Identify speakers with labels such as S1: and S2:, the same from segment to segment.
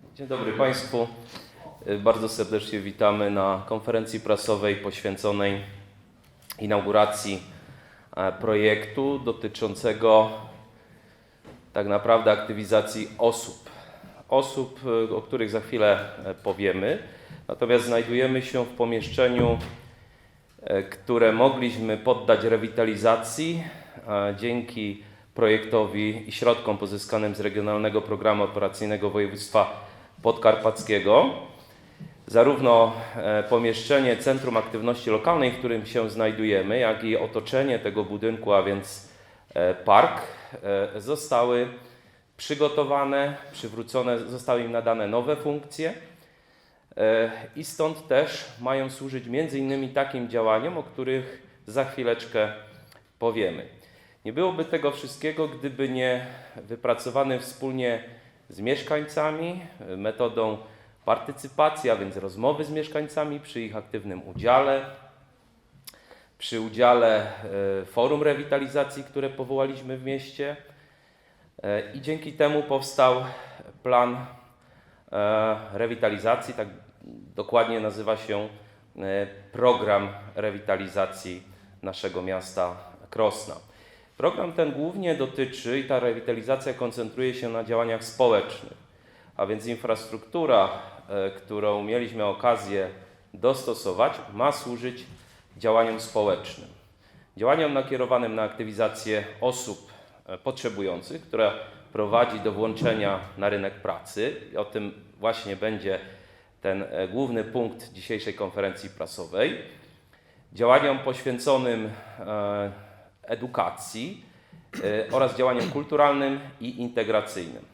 S1: Dzień dobry Państwu. Y, Bardzo serdecznie witamy na konferencji prasowej poświęconej inauguracji e, projektu dotyczącego tak naprawdę aktywizacji osób. Osób, y, o których za chwilę e, powiemy. Natomiast znajdujemy się w pomieszczeniu, e, które mogliśmy poddać rewitalizacji dzięki projektowi i środkom pozyskanym z Regionalnego Programu Operacyjnego Województwa Podkarpackiego. Zarówno e, pomieszczenie Centrum Aktywności Lokalnej, w którym się znajdujemy, jak i otoczenie tego budynku, a więc e, park, e, zostały przygotowane, przywrócone, zostały im nadane nowe funkcje. I stąd też mają służyć między innymi takim działaniom, o których za chwileczkę powiemy. Nie byłoby tego wszystkiego, gdyby nie wypracowany wspólnie z mieszkańcami e, metodą partycypacji, a więc rozmowy z mieszkańcami przy ich aktywnym udziale, przy udziale e, forum rewitalizacji, które powołaliśmy w mieście. E, I dzięki temu powstał plan rewitalizacji, tak dokładnie nazywa się program rewitalizacji naszego miasta Krosna. Program ten głównie dotyczy i ta rewitalizacja koncentruje się na działaniach społecznych, a więc infrastruktura, e, którą mieliśmy okazję dostosować, ma służyć działaniom społecznym. Działaniom nakierowanym na aktywizację osób e, potrzebujących, która prowadzi do włączenia na rynek pracy. I o tym właśnie będzie ten e, główny punkt dzisiejszej konferencji prasowej. Działaniom poświęconym edukacji e, oraz działaniom kulturalnym i integracyjnym.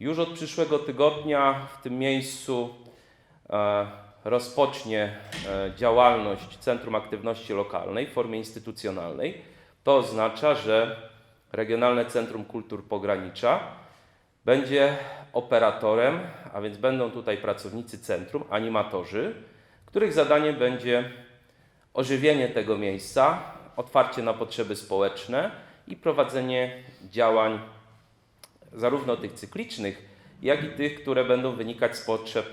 S1: Już od przyszłego tygodnia w tym miejscu e, rozpocznie e, działalność Centrum Aktywności Lokalnej w formie instytucjonalnej. To oznacza, że Regionalne Centrum Kultur Pogranicza będzie operatorem, a więc będą tutaj pracownicy centrum, animatorzy, których zadaniem będzie ożywienie tego miejsca, otwarcie na potrzeby społeczne i prowadzenie działań zarówno tych cyklicznych, jak i tych, które będą wynikać z potrzeb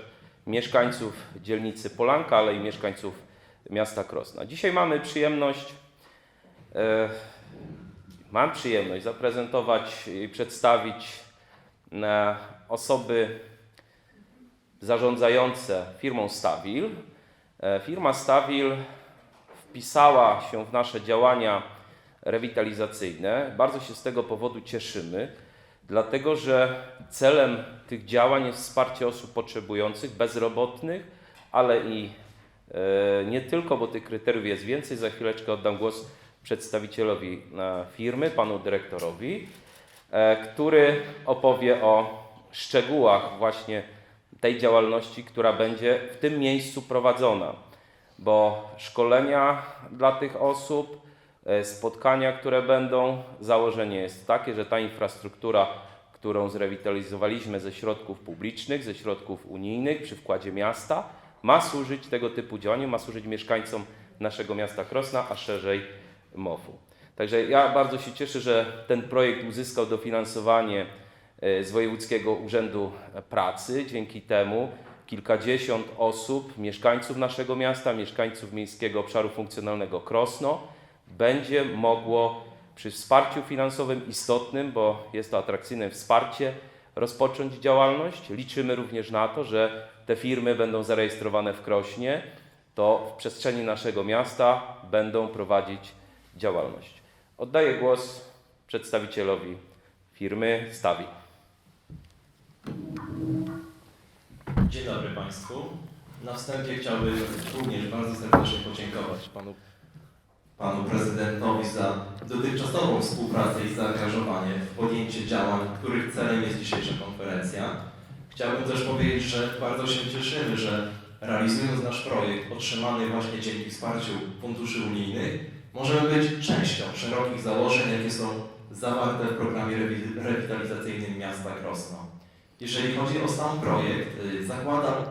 S1: mieszkańców dzielnicy Polanka, ale i mieszkańców miasta Krosna. Dzisiaj mamy przyjemność, e, mam przyjemność zaprezentować i przedstawić e, osoby zarządzające firmą Stawil. E, firma Stawil wpisała się w nasze działania rewitalizacyjne. Bardzo się z tego powodu cieszymy, dlatego że celem tych działań jest wsparcie osób potrzebujących, bezrobotnych, ale i e, nie tylko, bo tych kryteriów jest więcej. Za chwileczkę oddam głos przedstawicielowi e, firmy, panu dyrektorowi, e, który opowie o szczegółach właśnie tej działalności, która będzie w tym miejscu prowadzona bo szkolenia dla tych osób, e, spotkania, które będą, założenie jest takie, że ta infrastruktura, którą zrewitalizowaliśmy ze środków publicznych, ze środków unijnych przy wkładzie miasta, ma służyć tego typu działaniom, ma służyć mieszkańcom naszego miasta Krosna, a szerzej MOF-u. Także ja bardzo się cieszę, że ten projekt uzyskał dofinansowanie e, z Wojewódzkiego Urzędu Pracy. Dzięki temu kilkadziesiąt osób, mieszkańców naszego miasta, mieszkańców Miejskiego Obszaru Funkcjonalnego Krosno będzie mogło przy wsparciu finansowym istotnym, bo jest to atrakcyjne wsparcie, rozpocząć działalność. Liczymy również na to, że te firmy będą zarejestrowane w Krośnie, to w przestrzeni naszego miasta będą prowadzić działalność. Oddaję głos przedstawicielowi firmy Stawi.
S2: Dzień dobry Państwu. Na wstępie chciałbym również bardzo serdecznie podziękować panu, panu prezydentowi za dotychczasową współpracę i zaangażowanie w podjęcie działań, których celem jest dzisiejsza konferencja. Chciałbym też powiedzieć, że bardzo się cieszymy, że realizując nasz projekt otrzymany właśnie dzięki wsparciu funduszy unijnych, możemy być częścią szerokich założeń, jakie są zawarte w programie rewi- rewitalizacyjnym miasta Krosno. Jeżeli chodzi o sam projekt, zakłada,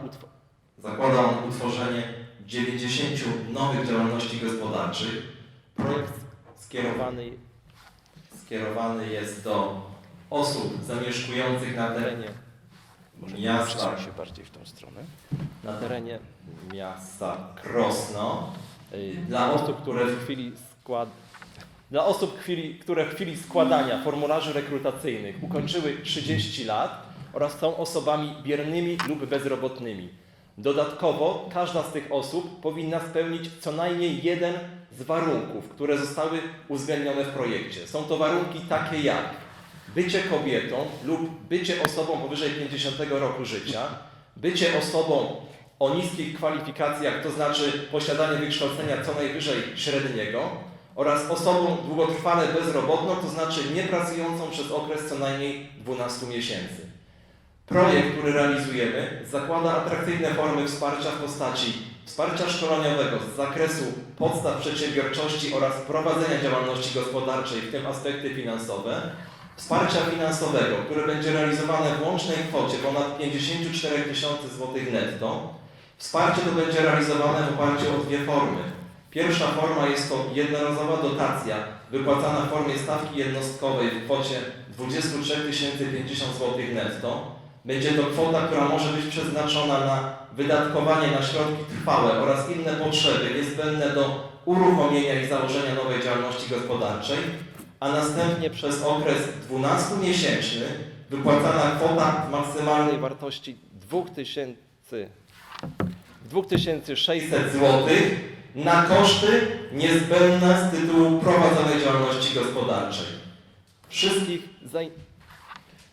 S2: zakłada on utworzenie 90 nowych działalności gospodarczych. Projekt skierowany, skierowany jest do osób zamieszkujących na terenie Miasta.
S1: się bardziej w tą stronę.
S2: na terenie miasta Krosno y, dla osób, które w chwili skład... Dla osób, chwili, które w chwili składania formularzy rekrutacyjnych ukończyły 30 lat oraz są osobami biernymi lub bezrobotnymi. Dodatkowo każda z tych osób powinna spełnić co najmniej jeden z warunków, które zostały uwzględnione w projekcie. Są to warunki takie jak bycie kobietą lub bycie osobą powyżej 50 roku życia, bycie osobą o niskich kwalifikacjach, to znaczy posiadanie wykształcenia co najwyżej średniego oraz osobą długotrwale bezrobotną, to znaczy niepracującą przez okres co najmniej 12 miesięcy. Projekt, który realizujemy, zakłada atrakcyjne formy wsparcia w postaci wsparcia szkoleniowego z zakresu podstaw przedsiębiorczości oraz prowadzenia działalności gospodarczej, w tym aspekty finansowe, wsparcia finansowego, które będzie realizowane w łącznej kwocie ponad 54 tysięcy złotych netto. Wsparcie to będzie realizowane w oparciu o dwie formy. Pierwsza forma jest to jednorazowa dotacja wypłacana w formie stawki jednostkowej w kwocie 23 050 zł netto. Będzie to kwota, która może być przeznaczona na wydatkowanie na środki trwałe oraz inne potrzeby niezbędne do uruchomienia i założenia nowej działalności gospodarczej, a następnie przez okres 12-miesięczny wypłacana kwota w maksymalnej wartości 2000 2600 zł na koszty niezbędne z tytułu prowadzonej działalności gospodarczej. Wszystkich, zain...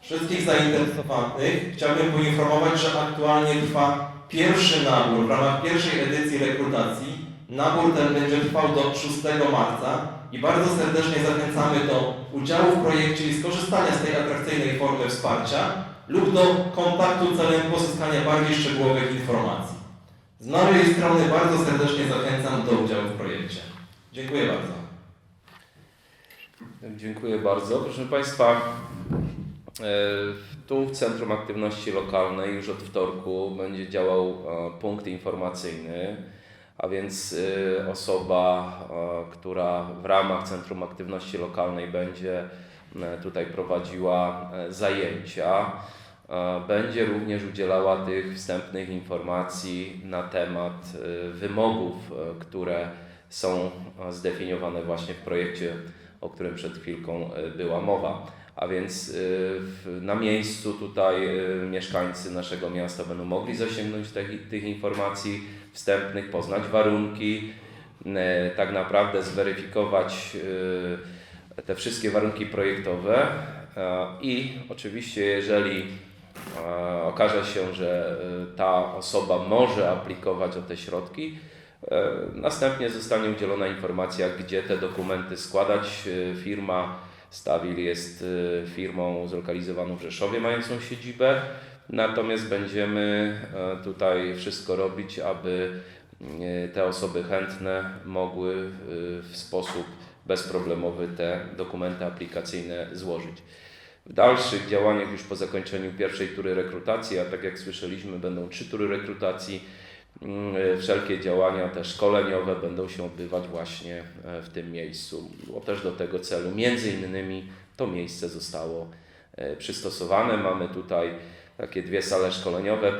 S2: Wszystkich zainteresowanych chciałbym poinformować, że aktualnie trwa pierwszy nabór w ramach pierwszej edycji rekrutacji. Nabór ten będzie trwał do 6 marca i bardzo serdecznie zachęcamy do udziału w projekcie i skorzystania z tej atrakcyjnej formy wsparcia lub do kontaktu celem pozyskania bardziej szczegółowych informacji. Z mojej strony bardzo serdecznie zachęcam do udziału w projekcie. Dziękuję bardzo.
S1: Dziękuję bardzo. Proszę Państwa, tu w Centrum Aktywności Lokalnej już od wtorku będzie działał e, punkt informacyjny, a więc e, osoba, e, która w ramach Centrum Aktywności Lokalnej będzie e, tutaj prowadziła e, zajęcia, e, będzie również udzielała tych wstępnych informacji na temat e, wymogów, e, które są e, zdefiniowane właśnie w projekcie o którym przed chwilką e, była mowa. A więc w- na miejscu tutaj e, mieszkańcy naszego miasta będą mogli zasięgnąć tych, tych informacji wstępnych, poznać warunki, e, tak naprawdę zweryfikować te wszystkie warunki projektowe i oczywiście jeżeli okaże się, że ta osoba może aplikować o te środki, Następnie zostanie udzielona informacja, gdzie te dokumenty składać. Firma Stawil jest e, firmą zlokalizowaną w Rzeszowie, mającą siedzibę. Natomiast będziemy e, tutaj wszystko robić, aby e, te osoby chętne mogły e, w sposób bezproblemowy te dokumenty aplikacyjne złożyć. W dalszych działaniach już po zakończeniu pierwszej tury rekrutacji, a tak jak słyszeliśmy, będą trzy tury rekrutacji. Mm, Wszelkie działania te szkoleniowe będą się odbywać właśnie e, w tym miejscu, bo też do tego celu. Między innymi to miejsce zostało e, przystosowane. Mamy tutaj takie dwie sale szkoleniowe,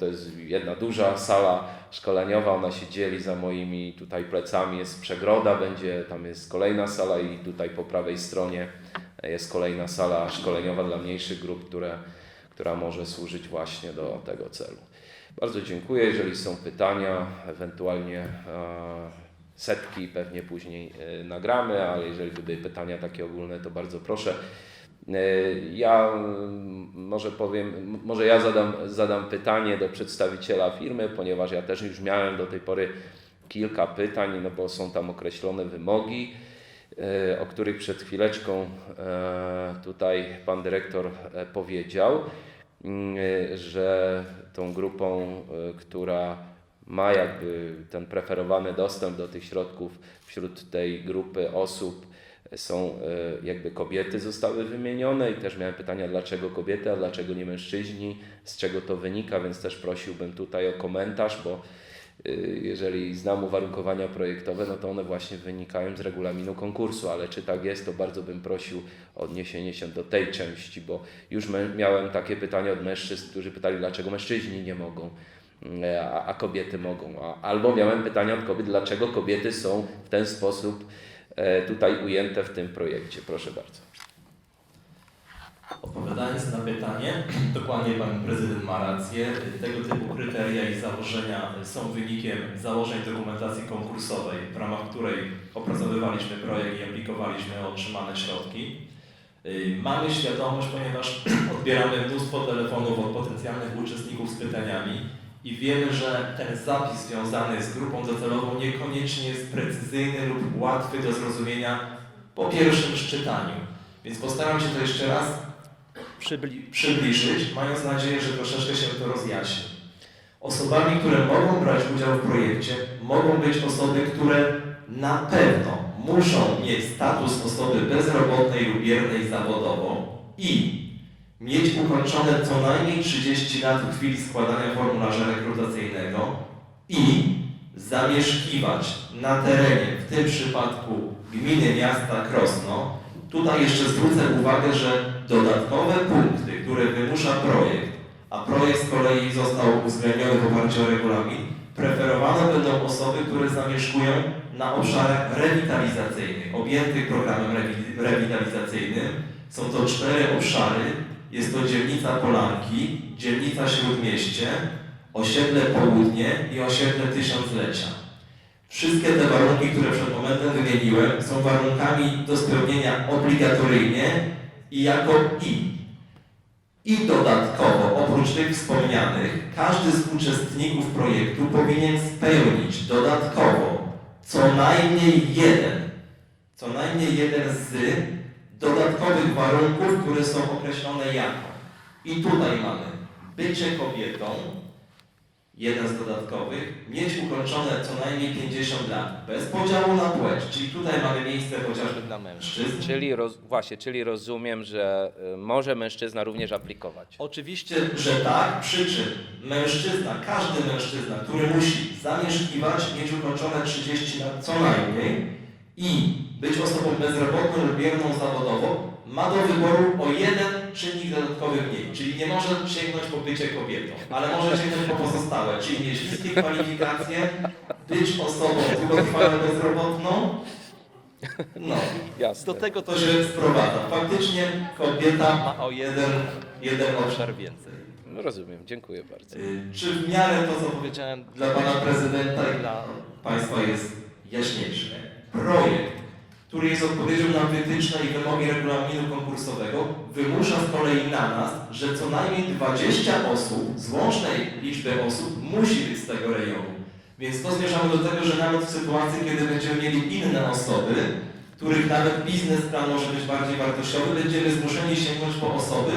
S1: to jest jedna duża sala szkoleniowa, ona się dzieli za moimi tutaj plecami, jest przegroda, będzie, tam jest kolejna sala i tutaj po prawej stronie jest kolejna sala szkoleniowa dla mniejszych grup, które, która może służyć właśnie do tego celu. Bardzo dziękuję. Jeżeli są pytania, ewentualnie e, setki pewnie później e, nagramy, ale jeżeli były pytania takie ogólne, to bardzo proszę. E, Ja mm, może powiem, może ja zadam, zadam pytanie do przedstawiciela firmy, ponieważ ja też już miałem do tej pory kilka pytań, no bo są tam określone wymogi, o których przed chwileczką tutaj pan dyrektor powiedział, że tą grupą, e, która ma jakby ten preferowany dostęp do tych środków wśród tej grupy osób są e, jakby kobiety zostały wymienione i też miałem pytania dlaczego kobiety, a dlaczego nie mężczyźni, z czego to wynika, więc też prosiłbym tutaj o komentarz, bo y, jeżeli znam uwarunkowania projektowe, no to one właśnie wynikają z regulaminu konkursu, ale czy tak jest, to bardzo bym prosił o odniesienie się do tej części, bo już miałem takie pytania od mężczyzn, którzy pytali, dlaczego mężczyźni nie mogą, y, a, a kobiety mogą. Albo miałem pytania od kobiet, dlaczego kobiety są w ten sposób e, tutaj ujęte w tym projekcie. Proszę bardzo.
S2: Odpowiadając na pytanie, dokładnie Pan Prezydent ma rację. Tego typu kryteria i założenia są wynikiem założeń dokumentacji konkursowej, w ramach której opracowywaliśmy projekt i aplikowaliśmy o otrzymane środki. Y, Mamy świadomość, ponieważ odbieramy mnóstwo telefonów od potencjalnych uczestników z pytaniami i wiemy, że ten zapis związany z grupą docelową niekoniecznie jest precyzyjny lub łatwy do zrozumienia po pierwszym czytaniu. Więc postaram się to jeszcze raz przybli- przybliżyć, mając nadzieję, że troszeczkę się to rozjaśni. Osobami, które mogą brać udział w projekcie, mogą być osoby, które na pewno muszą mieć status osoby bezrobotnej lub biernej zawodowo i mieć ukończone co najmniej 30 lat w chwili składania formularza rekrutacyjnego i zamieszkiwać na terenie, w tym przypadku gminy miasta Krosno. Tutaj jeszcze zwrócę uwagę, że dodatkowe punkty, które wymusza projekt, a projekt z kolei został uwzględniony w oparciu o regulamin, preferowane będą osoby, które zamieszkują na obszarach rewitalizacyjnych, objętych programem rewi- rewitalizacyjnym. Są to cztery obszary. Jest to dzielnica Polanki, dzielnica Śródmieście, osiedle Południe i osiedle Tysiąclecia. Wszystkie te warunki, które przed momentem wymieniłem, są warunkami do spełnienia obligatoryjnie i jako i. I dodatkowo, oprócz tych wspomnianych, każdy z uczestników projektu powinien spełnić dodatkowo co najmniej jeden, co najmniej jeden z dodatkowych warunków, które są określone jako. I tutaj mamy bycie kobietą, jeden z dodatkowych, mieć ukończone co najmniej 50 lat, bez podziału na płeć, czyli tutaj mamy miejsce chociażby dla mężczyzn.
S1: Czyli roz, właśnie, czyli rozumiem, że y, może mężczyzna również aplikować.
S2: Oczywiście, że tak, przy czym mężczyzna, każdy mężczyzna, który musi zamieszkiwać, mieć ukończone 30 lat co najmniej i być osobą bezrobotną lub bierną zawodowo, ma do wyboru o jeden czynnik dodatkowy mniej, czyli nie może sięgnąć po bycie kobietą, ale może sięgnąć po pozostałe, czyli mieć niskie kwalifikacje, być osobą długotrwale bezrobotną, no,
S1: Jasne.
S2: do tego to się sprowadza. Faktycznie kobieta ma o jeden, jeden obszar więcej.
S1: No rozumiem, dziękuję bardzo.
S2: Y, Czy w miarę to, co powiedziałem dla Pana Prezydenta i dla Państwa jest jaśniejsze? Projekt, który jest odpowiedzią na wytyczne i wymogi regulaminu konkursowego, wymusza z kolei na nas, że co najmniej 20 osób z łącznej liczby osób musi być z tego rejonu. Więc to zmierzamy do tego, że nawet w sytuacji, kiedy będziemy mieli inne osoby, których nawet biznesplan może być bardziej wartościowy, będziemy zmuszeni sięgnąć po osoby,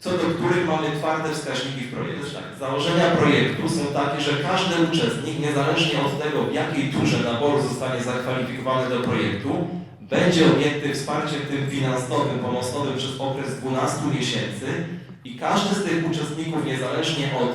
S2: co do których mamy twarde wskaźniki w projekcie. Tak, założenia projektu są takie, że każdy uczestnik, niezależnie od tego, w jakiej turze naboru zostanie zakwalifikowany do projektu, będzie objęty wsparciem tym finansowym, pomocowym przez okres 12 miesięcy i każdy z tych uczestników, niezależnie od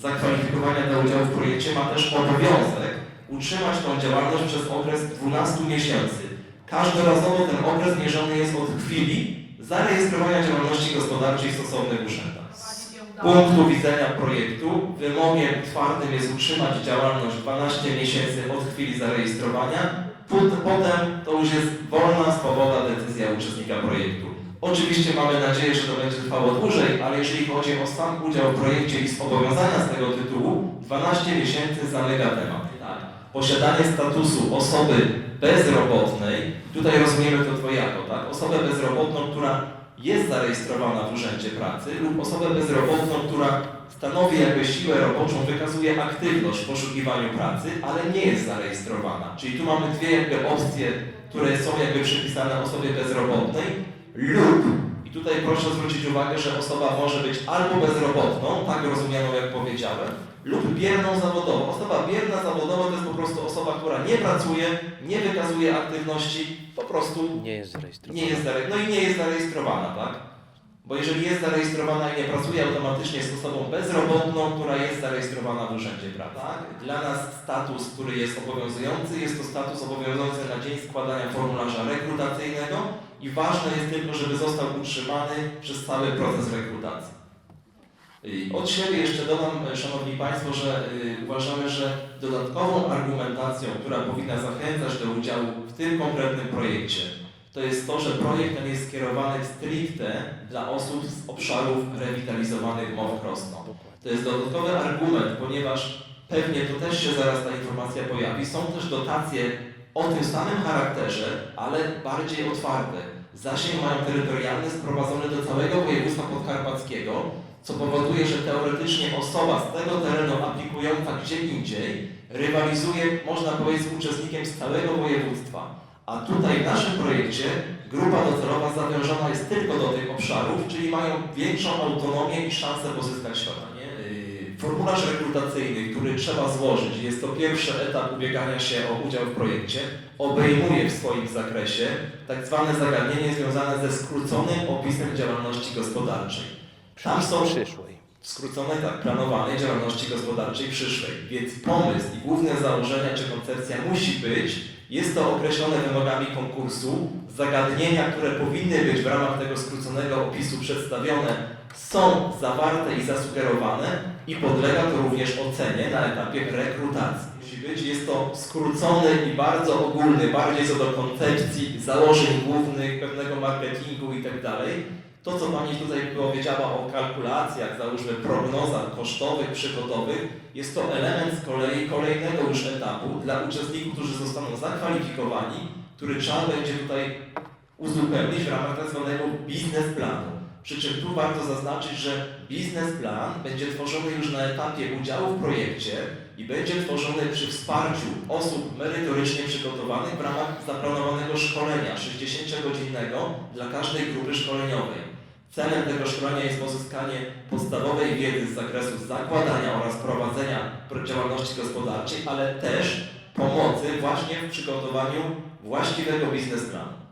S2: zakwalifikowania do udziału w projekcie, ma też obowiązek utrzymać tą działalność przez okres 12 miesięcy. Każdorazowo ten okres mierzony jest od chwili zarejestrowania działalności gospodarczej w stosownych urzędach. Z punktu widzenia projektu wymogiem twardym jest utrzymać działalność 12 miesięcy od chwili zarejestrowania. Pot- Potem to już jest wolna, swobodna decyzja uczestnika projektu. Oczywiście mamy nadzieję, że to będzie trwało dłużej, ale jeżeli chodzi o sam udział w projekcie i zobowiązania z tego tytułu, 12 miesięcy zamyka temat. Tak. Posiadanie statusu osoby bezrobotnej, tutaj rozumiemy to dwojako, tak? Osobę bezrobotną, która jest zarejestrowana w Urzędzie Pracy lub osobę bezrobotną, która stanowi jakby siłę roboczą, wykazuje aktywność w poszukiwaniu pracy, ale nie jest zarejestrowana. Czyli tu mamy dwie jakby opcje, które są jakby przypisane osobie bezrobotnej lub, i tutaj proszę zwrócić uwagę, że osoba może być albo bezrobotną, tak rozumianą jak powiedziałem, lub bierną zawodową. Osoba bierna zawodowa to jest po prostu osoba, która nie pracuje, nie wykazuje aktywności, po prostu
S1: Nie jest zarejestrowana.
S2: nie jest. No i nie jest zarejestrowana, tak? Bo jeżeli jest zarejestrowana i nie pracuje automatycznie z osobą bezrobotną, która jest zarejestrowana w Urzędzie Pracy. Tak? Dla nas status, który jest obowiązujący, jest to status obowiązujący na dzień składania formularza rekrutacyjnego i ważne jest tylko, żeby został utrzymany przez cały proces rekrutacji. Od siebie jeszcze dodam, e, Szanowni Państwo, że y, uważamy, że dodatkową argumentacją, która powinna zachęcać do udziału w tym konkretnym projekcie, to jest to, że projekt ten jest skierowany stricte dla osób z obszarów rewitalizowanych Mow Krosno. To jest dodatkowy argument, ponieważ pewnie to też się zaraz ta informacja pojawi. Są też dotacje o tym samym charakterze, ale bardziej otwarte. Zasięg mają terytorialny sprowadzony do całego województwa podkarpackiego, co powoduje, że teoretycznie osoba z tego terenu aplikująca gdzie indziej rywalizuje, można powiedzieć, z uczestnikiem z całego województwa. A tutaj w naszym projekcie grupa docelowa zawiążona jest tylko do tych obszarów, czyli mają większą autonomię i szansę pozyskać środki. Formularz rekrutacyjny, który trzeba złożyć, jest to pierwszy etap ubiegania się o udział w projekcie, obejmuje w swoim zakresie tak zwane zagadnienie związane ze skróconym opisem działalności gospodarczej. Tam są
S3: przyszłej.
S2: skrócone tak, planowanej działalności gospodarczej przyszłej. Więc pomysł i główne założenia czy koncepcja musi być, jest to określone wymogami konkursu, zagadnienia, które powinny być w ramach tego skróconego opisu przedstawione, są zawarte i zasugerowane i podlega to również ocenie na etapie rekrutacji. Musi być, jest to skrócony i bardzo ogólny, bardziej co do koncepcji, założeń głównych, pewnego marketingu itd. To, co Pani tutaj powiedziała o kalkulacjach, załóżmy prognozach kosztowych, przychodowych, jest to element z kolei kolejnego już etapu dla uczestników, którzy zostaną zakwalifikowani, który trzeba będzie tutaj uzupełnić w ramach tak zwanego biznesplanu. Przy czym tu warto zaznaczyć, że biznesplan będzie tworzony już na etapie udziału w projekcie i będzie tworzony przy wsparciu osób merytorycznie przygotowanych w ramach zaplanowanego szkolenia 60-godzinnego dla każdej grupy szkoleniowej. Celem tego szkolenia jest pozyskanie podstawowej wiedzy z zakresu zakładania oraz prowadzenia działalności gospodarczej, ale też pomocy właśnie w przygotowaniu właściwego biznesplanu.